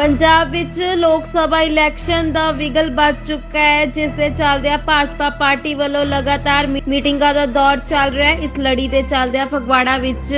ਪੰਜਾਬ ਵਿੱਚ ਲੋਕ ਸਭਾ ਇਲੈਕਸ਼ਨ ਦਾ ਵਿਗਲ ਵੱਜ ਚੁੱਕਾ ਹੈ, ਜਿਸ ਦੇ ਚੱਲਦਿਆਂ ਭਾਜਪਾ ਪਾਰਟੀ ਵੱਲੋਂ ਲਗਾਤਾਰ ਮੀਟਿੰਗਾਂ ਦਾ ਦੌਰ ਚੱਲ ਰਿਹਾ ਹੈ। ਇਸ ਲੜੀ ਦੇ ਚੱਲਦਿਆਂ ਫਗਵਾੜਾ ਵਿੱਚ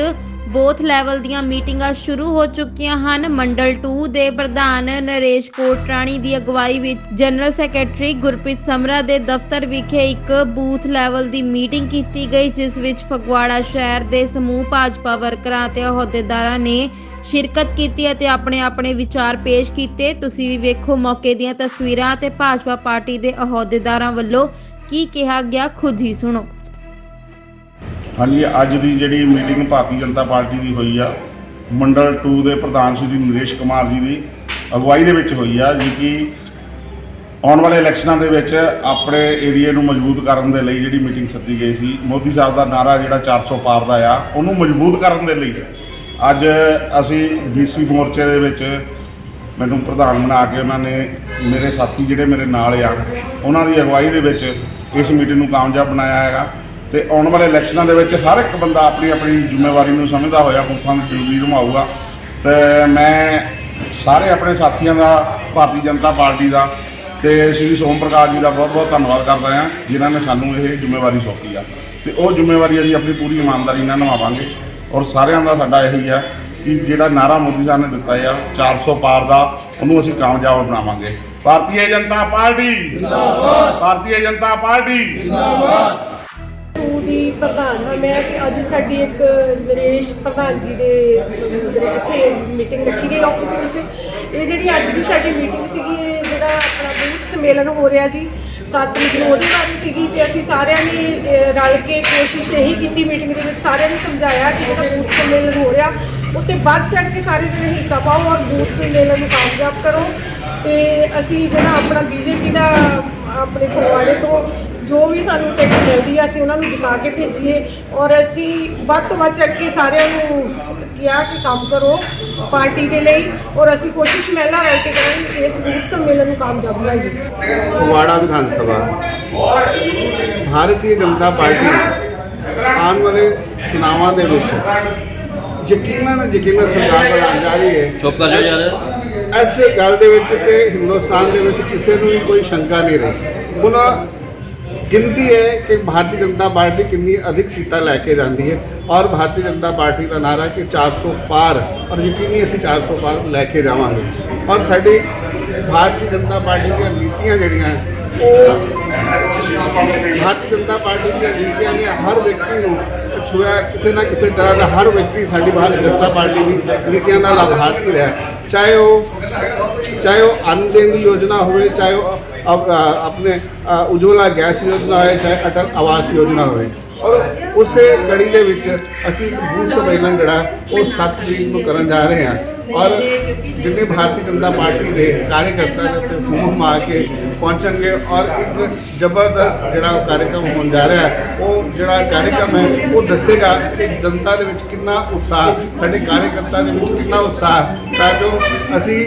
ਬੋਥ ਲੈਵਲ ਦੀਆਂ ਮੀਟਿੰਗਾਂ ਸ਼ੁਰੂ ਹੋ ਚੁੱਕੀਆਂ ਹਨ। ਮੰਡਲ 2 ਦੇ ਪ੍ਰਧਾਨ ਨਰੇਸ਼ ਕੋਟਰਾਣੀ ਦੀ ਅਗਵਾਈ ਵਿੱਚ ਜਨਰਲ ਸੈਕਟਰੀ ਗੁਰਪ੍ਰੀਤ ਸਮਰਾ ਦੇ ਦਫ਼ਤਰ ਵਿਖੇ ਇੱਕ ਬੂਥ ਲੈਵਲ ਦੀ ਮੀਟਿੰਗ ਕੀਤੀ ਗਈ, ਜਿਸ ਵਿੱਚ ਫਗਵਾੜਾ ਸ਼ਹਿਰ ਦੇ ਸਮੂਹ ਭਾਜਪਾ ਵਰਕਰਾਂ ਅਤੇ ਅਹੁਦੇਦਾਰਾਂ ਨੇ ਸ਼ਿਰਕਤ ਕੀਤੀ ਅਤੇ ਆਪਣੇ ਆਪਣੇ ਵਿਚਾਰ ਪੇਸ਼ ਕੀਤੇ। ਤੁਸੀਂ ਵੀ ਵੇਖੋ ਮੌਕੇ ਦੀਆਂ ਤਸਵੀਰਾਂ ਤੇ ਭਾਜਪਾ ਪਾਰਟੀ ਦੇ ਅਹੁਦੇਦਾਰਾਂ ਵੱਲੋਂ ਕੀ ਕਿਹਾ ਗਿਆ, ਖੁਦ ਹੀ ਸੁਣੋ। ਹਾਂਜੀ, ਅੱਜ ਦੀ ਜਿਹੜੀ ਮੀਟਿੰਗ ਭਾਰਤੀ ਜਨਤਾ ਪਾਰਟੀ ਦੀ ਹੋਈ ਆ, ਮੰਡਲ 2 ਦੇ ਪ੍ਰਧਾਨ ਸ਼੍ਰੀ ਨਰੇਸ਼ ਕੁਮਾਰ ਜੀ ਦੀ ਅਗਵਾਈ ਦੇ ਵਿੱਚ ਹੋਈ ਆ, ਜੀ ਕਿ ਆਉਣ ਵਾਲੇ ਇਲੈਕਸ਼ਨਾਂ ਦੇ ਵਿੱਚ ਆਪਣੇ ਏਰੀਆ ਨੂੰ ਮਜ਼ਬੂਤ ਕਰਨ ਦੇ ਲਈ ਜਿਹੜੀ ਮੀਟਿੰਗ ਸੱਦੀ ਗਈ ਸੀ, ਮੋਦੀ ਸਾਹਿਬ ਦਾ ਨਾਰਾ ਜਿਹੜਾ 400 ਪਾਰ ਦਾ ਆ, ਉਹਨੂੰ ਮਜ਼ਬੂਤ ਕਰਨ ਦੇ ਲਈ ਅੱਜ ਅਸੀਂ ਬੀਸੀ ਮੋਰਚੇ ਦੇ ਵਿੱਚ ਮੈਨੂੰ ਪ੍ਰਧਾਨ ਬਣਾ ਕੇ ਉਹਨਾਂ ਨੇ ਮੇਰੇ ਸਾਥੀ ਜਿਹੜੇ ਮੇਰੇ ਨਾਲ ਆ, ਉਹਨਾਂ ਦੀ ਅਗਵਾਈ ਦੇ ਵਿੱਚ ਇਸ ਮੀਟਿੰਗ ਨੂੰ ਕਾਮਯਾਬ ਬਣਾਇਆ ਹੈਗਾ। ਤੇ ਆਉਣ ਵਾਲੇ ਇਲੈਕਸ਼ਨਾਂ ਦੇ ਵਿੱਚ ਹਰ ਇੱਕ ਬੰਦਾ ਆਪਣੀ ਆਪਣੀ ਜ਼ਿੰਮੇਵਾਰੀ ਨੂੰ ਸਮਝਦਾ ਹੋਇਆ ਬੂਥਾਂ ਦੀ ਡਿਊਟੀ ਨਿਭਾਊਗਾ ਤੇ ਮੈਂ ਸਾਰੇ ਆਪਣੇ ਸਾਥੀਆਂ ਦਾ, ਭਾਰਤੀ ਜਨਤਾ ਪਾਰਟੀ ਦਾ ਤੇ ਸ਼੍ਰੀ ਸੋਮ ਪ੍ਰਕਾਸ਼ ਜੀ ਦਾ ਬਹੁਤ ਬਹੁਤ ਧੰਨਵਾਦ ਕਰਦਾ ਹਾਂ, ਜਿਨ੍ਹਾਂ ਨੇ ਸਾਨੂੰ ਇਹ ਜ਼ਿੰਮੇਵਾਰੀ ਸੌਂਪੀ ਆ। ਤੇ ਉਹ ਜ਼ਿੰਮੇਵਾਰੀ ਅਸੀਂ ਆਪਣੀ ਪੂਰੀ ਇਮਾਨਦਾਰੀ ਨਾਲ ਨਿਭਾਵਾਂਗੇ ਔਰ ਸਾਰਿਆਂ ਦਾ ਸਾਡਾ ਇਹੀ ਆ ਕਿ ਜਿਹੜਾ ਨਾਰਾ ਮੋਦੀ ਸਾਹਿਬ ਨੇ ਦਿੱਤਾ ਆ 400 ਪਾਰ ਦਾ, ਉਹਨੂੰ ਅਸੀਂ ਕਾਮਯਾਬ ਬਣਾਵਾਂਗੇ। ਭਾਰਤੀ ਜਨਤਾ ਪਾਰਟੀ ਜਿੰਦਾਬਾਦ। ਭਾਰਤੀ ਜਨਤਾ ਪਾਰਟੀ ਟੂ ਦੀ ਪ੍ਰਧਾਨ ਹਾਂ ਮੈਂ ਤੇ ਅੱਜ ਸਾਡੀ ਇੱਕ ਨਰੇਸ਼ ਪ੍ਰਧਾਨ ਜੀ ਦੇ ਇੱਥੇ ਮੀਟਿੰਗ ਰੱਖੀ ਗਈ ਆਫਿਸ ਵਿੱਚ। ਇਹ ਜਿਹੜੀ ਅੱਜ ਦੀ ਸਾਡੀ ਮੀਟਿੰਗ ਸੀਗੀ, ਇਹ ਜਿਹੜਾ ਆਪਣਾ ਬੂਥ ਸੰਮੇਲਨ ਹੋ ਰਿਹਾ ਜੀ 7 ਤਰੀਕ ਨੂੰ ਉਹਦੇ ਬਾਰੇ ਸੀਗੀ ਤੇ ਅਸੀਂ ਸਾਰਿਆਂ ਨੇ ਰਲ ਕੇ ਕੋਸ਼ਿਸ਼ ਇਹੀ ਕੀਤੀ ਮੀਟਿੰਗ ਦੇ ਵਿੱਚ, ਸਾਰਿਆਂ ਨੇ ਸਮਝਾਇਆ ਕਿ ਜਿਹੜਾ ਬੂਥ ਸੰਮੇਲਨ ਹੋ ਰਿਹਾ, ਉੱਤੇ ਵੱਧ ਚੜ੍ਹ ਕੇ ਸਾਰੇ ਜਣੇ ਹਿੱਸਾ ਪਾਓ ਔਰ ਬੂਥ ਸੰਮੇਲਨ ਨੂੰ ਕਾਮਯਾਬ ਕਰੋ। ਤੇ ਅਸੀਂ ਜਿਹੜਾ ਆਪਣਾ ਬੀਜੇਪੀ ਦਾ ਆਪਣੇ ਫਗਵਾੜੇ ਤੋਂ ਜੋ ਵੀ ਸਾਨੂੰ ਟਿਕਟ ਮਿਲਦੀ ਆ, ਅਸੀਂ ਉਹਨਾਂ ਨੂੰ ਜਿਤਾ ਕੇ ਭੇਜੀਏ। ਔਰ ਅਸੀਂ ਵੱਧ ਤੋਂ ਵੱਧ ਚੜ ਕੇ ਸਾਰਿਆਂ ਨੂੰ ਕਿਹਾ ਕਿ ਕੰਮ ਕਰੋ ਪਾਰਟੀ ਦੇ ਲਈ। ਔਰ ਅਸੀਂ ਕੋਸ਼ਿਸ਼ ਮਹਿਲਾ ਰਲ ਕੇ ਕਰਾਂਗੇ ਇਸ ਬੂਥ ਸੰਮੇਲਨ ਨੂੰ ਕਾਮਯਾਬ ਬਣਾਈਏ। ਫਗਵਾੜਾ ਵਿਧਾਨ ਸਭਾ। ਭਾਰਤੀ ਜਨਤਾ ਪਾਰਟੀ ਆਉਣ ਵਾਲੇ ਚੁਣਾਵਾਂ ਦੇ ਵਿੱਚ ਯਕੀਨਨ ਯਕੀਨਨ ਸਰਕਾਰ ਬਣਾਉਣ ਜਾ ਰਹੀ ਹੈ। ਚੁੱਪ ਕਰ ਜਾ ਯਾਰ ਇਸ ਗੱਲ ਦੇ ਵਿੱਚ ਤੇ ਹਿੰਦੁਸਤਾਨ ਦੇ ਵਿੱਚ ਕਿਸੇ ਨੂੰ ਵੀ ਕੋਈ ਸ਼ੰਕਾ ਨਹੀਂ ਰਹੀ। ਹੁਣ ਗਿਣਤੀ ਹੈ ਕਿ ਭਾਰਤੀ ਜਨਤਾ ਪਾਰਟੀ ਕਿੰਨੀ ਅਧਿਕ ਸੀਟਾਂ ਲੈ ਕੇ ਜਾਂਦੀ ਹੈ ਔਰ ਭਾਰਤੀ ਜਨਤਾ ਪਾਰਟੀ ਦਾ ਨਾਰਾ ਕਿ 400 ਪਾਰ ਔਰ ਯਕੀਨੀ ਅਸੀਂ 400 ਪਾਰ ਲੈ ਕੇ ਜਾਵਾਂਗੇ। ਔਰ ਸਾਡੀ ਭਾਰਤੀ ਜਨਤਾ ਪਾਰਟੀ ਦੀਆਂ ਨੀਤੀਆਂ ਜਿਹੜੀਆਂ ਉਹ ਭਾਰਤੀ ਜਨਤਾ ਪਾਰਟੀ ਦੀਆਂ ਨੀਤੀਆਂ ਨੇ ਹਰ ਵਿਅਕਤੀ ਨੂੰ ਛੂਇਆ ਕਿਸੇ ਨਾ ਕਿਸੇ ਤਰ੍ਹਾਂ ਦਾ ਹਰ ਵਿਅਕਤੀ ਸਾਡੀ ਭਾਰਤੀ ਜਨਤਾ ਪਾਰਟੀ ਦੀ ਨੀਤੀਆਂ ਦਾ ਲਾਭਾਰਥੀ ਰਿਹਾ ਚਾਹੇ ਉਹ ਚਾਹੇ ਉਹ ਅੰਨ ਦੇਣ ਦੀ ਯੋਜਨਾ ਹੋਵੇ, ਚਾਹੇ ਉਹ ਆਪਣੇ ਉਜਵਲਾ ਗੈਸ ਯੋਜਨਾ ਹੋਵੇ, ਚਾਹੇ ਅਟਲ ਆਵਾਸ ਯੋਜਨਾ ਹੋਵੇ। ਔਰ ਉਸੇ ਕੜੀ ਦੇ ਵਿੱਚ ਅਸੀਂ ਇੱਕ ਬੂਥ ਸੰਮੇਲਨ ਜਿਹੜਾ ਉਹ 7 ਤਰੀਕ ਨੂੰ ਕਰਨ ਜਾ ਰਹੇ ਹਾਂ। ਔਰ ਦਿੱਲੀ ਭਾਰਤੀ ਜਨਤਾ ਪਾਰਟੀ ਦੇ ਕਾਰਜਕਰਤਾ ਨੇ ਉੱਤੇ ਹੁਮ ਮਾ ਕੇ ਪਹੁੰਚਣਗੇ ਔਰ ਇੱਕ ਜ਼ਬਰਦਸਤ ਜਿਹੜਾ ਉਹ ਕਾਰਜਕ੍ਰਮ ਹੋਣ ਜਾ ਰਿਹਾ ਹੈ, ਉਹ ਜਿਹੜਾ ਕਾਰਜਕ੍ਰਮ ਹੈ, ਉਹ ਦੱਸੇਗਾ ਕਿ ਜਨਤਾ ਦੇ ਵਿੱਚ ਕਿੰਨਾ ਉਤਸ਼ਾਹ, ਸਾਡੇ ਕਾਰਜਕਰਤਾ ਦੇ ਵਿੱਚ ਕਿੰਨਾ ਉਤਸ਼ਾਹ ਤਾਂ ਜੋ ਅਸੀਂ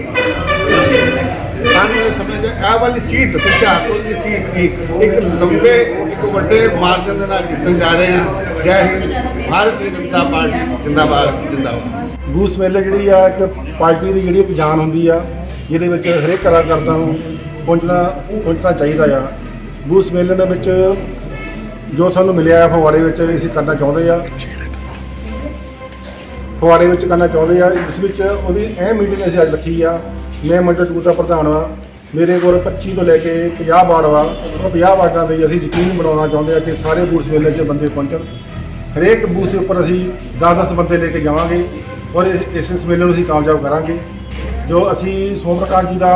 ਆਉਣ ਵਾਲੇ ਸਮੇਂ 'ਚ ਇਹ ਵਾਲੀ ਸੀਟ, ਹੁਸ਼ਿਆਰਪੁਰ ਦੀ ਸੀਟ ਵੀ ਇੱਕ ਲੰਬੇ, ਇੱਕ ਵੱਡੇ ਮਾਰਜਨ ਦੇ ਨਾਲ ਜਿੱਤਣ ਜਾ ਰਹੇ ਹਾਂ। ਜੈ ਹਿੰਦ, ਭਾਰਤੀ ਜਨਤਾ ਪਾਰਟੀ ਜਿੰਦਾਬਾਦ ਜਿੰਦਾਬਾਦ। ਬੂਥ ਮੇਲੇ ਜਿਹੜੀ ਆ, ਇੱਕ ਪਾਰਟੀ ਦੀ ਜਿਹੜੀ ਇੱਕ ਜਾਨ ਹੁੰਦੀ ਆ, ਜਿਹਦੇ ਵਿੱਚ ਹਰੇਕ ਕਾਰਜਕਰਤਾ ਨੂੰ ਪਹੁੰਚਣਾ ਪਹੁੰਚਣਾ ਚਾਹੀਦਾ ਆ। ਬੂਥ ਮੇਲੇ ਦੇ ਵਿੱਚ ਜੋ ਸਾਨੂੰ ਮਿਲਿਆ ਹੈ ਫਗਵਾੜੇ ਵਿੱਚ, ਅਸੀਂ ਕਰਨਾ ਚਾਹੁੰਦੇ ਆ। ਫਗਵਾੜੇ ਵਿੱਚ ਕਰਨਾ ਚਾਹੁੰਦੇ ਆ। ਇਸ ਵਿੱਚ ਉਹਦੀ ਅਹਿਮ ਮੀਟਿੰਗ ਅਸੀਂ ਅੱਜ ਰੱਖੀ ਆ। ਮੈਂ ਮੰਡਲ ਟੂ ਦਾ ਪ੍ਰਧਾਨ ਵਾ ਮੇਰੇ ਕੋਲ 25 ਤੋਂ ਲੈ ਕੇ 50 ਵਾਰਡ ਵਾ ਉਹ 50 ਵਾਰਡਾਂ ਦੇ ਅਸੀਂ ਯਕੀਨ ਬਣਾਉਣਾ ਚਾਹੁੰਦੇ ਆ ਕਿ ਸਾਰੇ ਬੂਥ ਮੇਲੇ 'ਚ ਬੰਦੇ ਪਹੁੰਚਣ। ਹਰੇਕ ਬੂਥ ਦੇ ਉੱਪਰ ਅਸੀਂ 10-10 ਬੰਦੇ ਲੈ ਕੇ ਜਾਵਾਂਗੇ। ਔਰ ਇਸ ਇਸ ਮੇਲੇ ਨੂੰ ਅਸੀਂ ਕਾਮਯਾਬ ਕਰਾਂਗੇ, ਜੋ ਅਸੀਂ ਸੋਮ ਪ੍ਰਕਾਸ਼ ਜੀ ਦਾ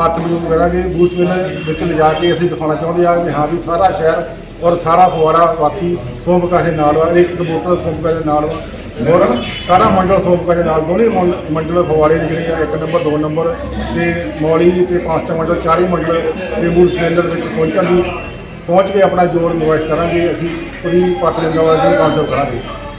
ਹੱਥ ਮਜ਼ਬੂਤ ਕਰਾਂਗੇ, ਬੂਥ ਮੇਲੇ ਵਿੱਚ ਲਿਜਾ ਕੇ ਅਸੀਂ ਦਿਖਾਉਣਾ ਚਾਹੁੰਦੇ ਹਾਂ ਕਿ ਹਾਂ ਵੀ ਸਾਰਾ ਸ਼ਹਿਰ ਔਰ ਸਾਰਾ ਫੁਆਰਾ ਵਾਸੀ ਸੋਮ ਪ੍ਰਕਾਸ਼ ਦੇ ਨਾਲ ਵਾ ਇੱਕ ਇੱਕ ਵੋਟਰ ਸੋਮ ਪ੍ਰਕਾਸ਼ ਦੇ ਨਾਲ ਵਾ। ਹੋਰ ਸਾਰਾ ਮੰਡਲ ਸੋਮ ਪ੍ਰਕਾਸ਼ ਦੇ ਨਾਲ, ਦੋਨੇ ਮੰਡਲ ਫੁਆਰੇ ਦੇ ਜਿਹੜੇ ਆ, ਇੱਕ ਨੰਬਰ ਦੋ ਨੰਬਰ ਤੇ ਮੌਲੀ ਤੇ ਪਾਸਟਰ ਮੰਡਲ, ਚਾਰੇ ਮੰਡਲ ਦੇ ਬੂਥ ਮੇਲੇ ਵਿੱਚ ਪਹੁੰਚਣ ਦੀ ਪਹੁੰਚ ਕੇ ਆਪਣਾ ਜੋਰ ਨਿਵਾਸ ਕਰਾਂਗੇ, ਅਸੀਂ ਪੂਰੀ ਪਾਤਰੀ ਗਵਾਹ ਦੀ ਕਾਮਯਾਬ ਕਰਾਂਗੇ।